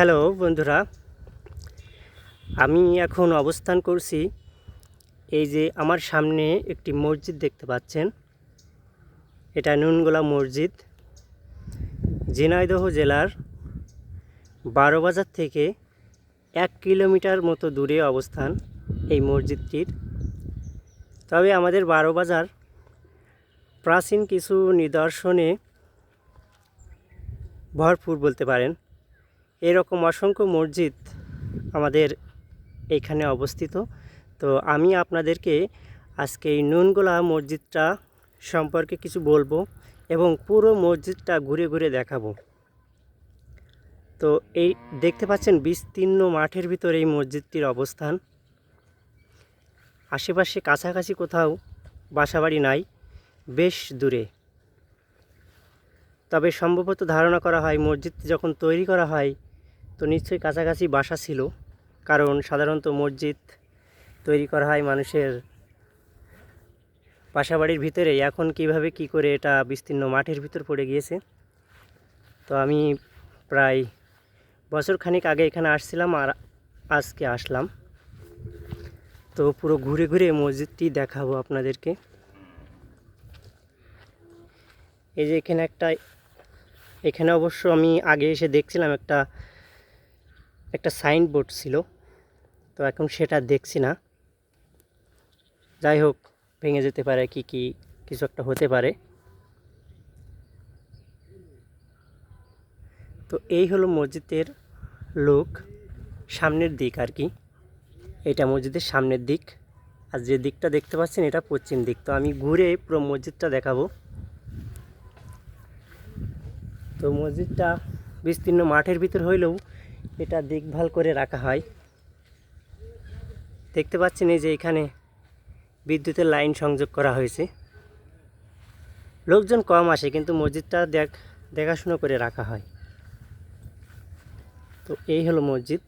Hello বন্ধুরা, আমি এখন অবস্থান করছি এই যে আমার সামনে একটি মসজিদ দেখতে পাচ্ছেন। এটা নুনগোলা মসজিদ, ঝিনাইদহ জেলার বারোবাজার থেকে এক কিলোমিটার মতো দূরে অবস্থান এই মসজিদটির। তবে আমাদের বারোবাজার প্রাচীন কিছু নিদর্শনে ভরপুর বলতে পারেন। এরকম অসংখ্য মসজিদ আমাদের এইখানে অবস্থিত। তো আমি আপনাদেরকে আজকে এই নুনগোলা মসজিদটা সম্পর্কে কিছু বলব এবং পুরো মসজিদটা ঘুরে ঘুরে দেখাবো। তো এই দেখতে পাচ্ছেন বিস্তীর্ণ মাঠের ভিতরে এই মসজিদটির অবস্থান। আশেপাশে কাছাকাছি কোথাও বাসাবাড়ি নাই, বেশ দূরে। তবে সম্ভবত ধারণা করা হয় মসজিদটি যখন তৈরি করা হয় তো নিশ্চয়ই কাছাকাছি বাসা ছিল, কারণ সাধারণত মসজিদ তৈরি করা হয় মানুষের বাসাবাড়ির ভিতরে এখন কীভাবে কি করে এটা বিস্তীর্ণ মাঠের ভিতর পড়ে গিয়েছে, তো আমি প্রায় বছর খানিক আগে এখানে আসছিলাম আর আজকে আসলাম। তো পুরো ঘুরে ঘুরে মসজিদটি দেখাবো আপনাদেরকে। এই যে এখানে একটা, এখানে অবশ্য আমি আগে এসে দেখছিলাম একটা একটা সাইনবোর্ড ছিল। তো এখন সেটা দেখছি না। যাই হোক ভেঙে যেতে পারে কি কি, কিছু একটা হতে পারে। তো এই হলো মসজিদের লোক সামনের দিক আর কি। এটা মসজিদের সামনের দিক। আর যে দিকটা দেখতে পাচ্ছেন, এটা পশ্চিম দিক। তো আমি ঘুরে পুরো মসজিদটা দেখাবো। তো মসজিদটা বিস্তীর্ণ মাঠের ভিতর হইলেও এটা দেখভাল করে রাখা হয়। দেখতে পাচ্ছেন এই যে এখানে বিদ্যুতের লাইন সংযোগ করা হয়েছে। লোকজন কম আসে, কিন্তু মসজিদটা দেখ, দেখাশুনো করে রাখা হয়। তো এই হলো মসজিদ।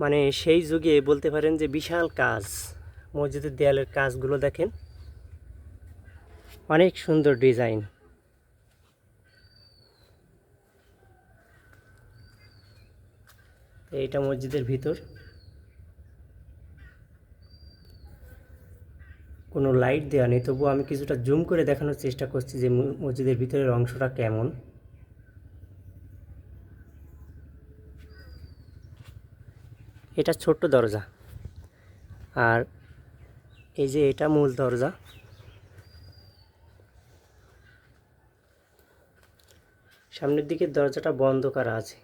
মানে সেই যুগে বলতে পারেন যে বিশাল কাজ, মসজিদের দেয়ালের কাজগুলো দেখেন। অনেক সুন্দর ডিজাইন। এইটা মসজিদের ভিতর। কোনো লাইট দেওয়া নেই, তবুও আমি কিছুটা জুম করে দেখানোর চেষ্টা করছি যে মসজিদের ভিতরের অংশটা কেমন। এটা ছোট্ট দরজা। আর এই যে এটা মূল দরজা। সামনের দিকে দরজাটা বন্ধ করা আছে।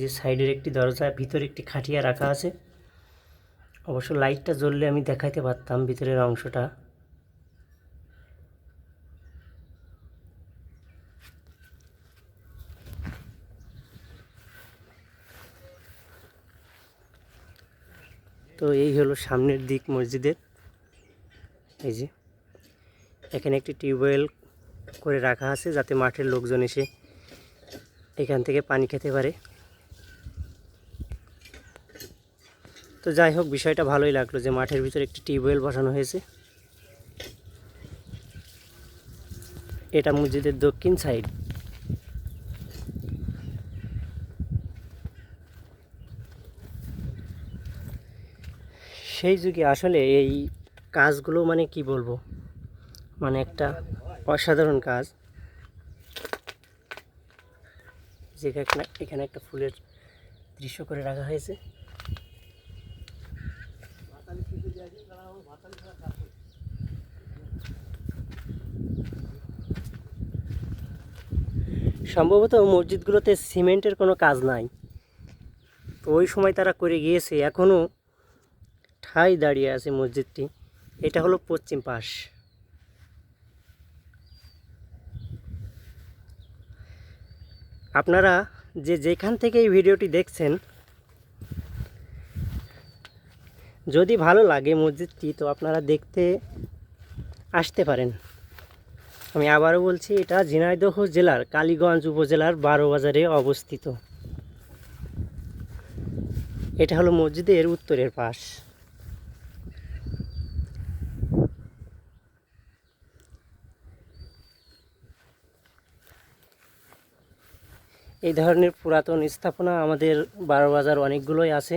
যে সাইডের একটি দরজা, ভিতরে একটি খাটিয়া রাখা আছে। অবশ্য লাইটটা জ্বললে আমি দেখাইতে পারতাম ভিতরের অংশটা। তো এই হলো সামনের দিক মসজিদের। এই যে, এখানে একটি টিউবওয়েল করে রাখা আছে যাতে মাঠের লোকজন এসে এখান থেকে পানি খেতে পারে। তো যাই হোক, বিষয়টা ভালোই লাগল যে মাঠের ভিতরে একটি টিউবওয়েল বসানো হয়েছে। এটা মসজিদের দক্ষিণ সাইড। সেই যুগে আসলে এই কাজগুলো মানে কি বলব? মানে একটা অসাধারণ কাজ। যেখানে এখানে একটা ফুলের দৃশ্য করে রাখা হয়েছে। সম্ভবত মসজিদগুলোতে সিমেন্টের কোনো কাজ নাই। তো ওই সময় তারা করে গিয়েছে এখনও ঠাই দাঁড়িয়ে আছে মসজিদটি। এটা হলো পশ্চিম পাশ। আপনারা যে যেখান থেকে এই ভিডিওটি দেখছেন যদি ভালো লাগে মসজিদটি, তো আপনারা দেখতে আসতে পারেন। আমি আবারও বলছি, এটা ঝিনাইদহ জেলার, কালীগঞ্জ উপজেলার বারো বাজারে অবস্থিত। এটা হলো মসজিদের উত্তরের পাশ। এই ধরনের পুরাতন স্থাপনা আমাদের বারো বাজার অনেকগুলোই আছে।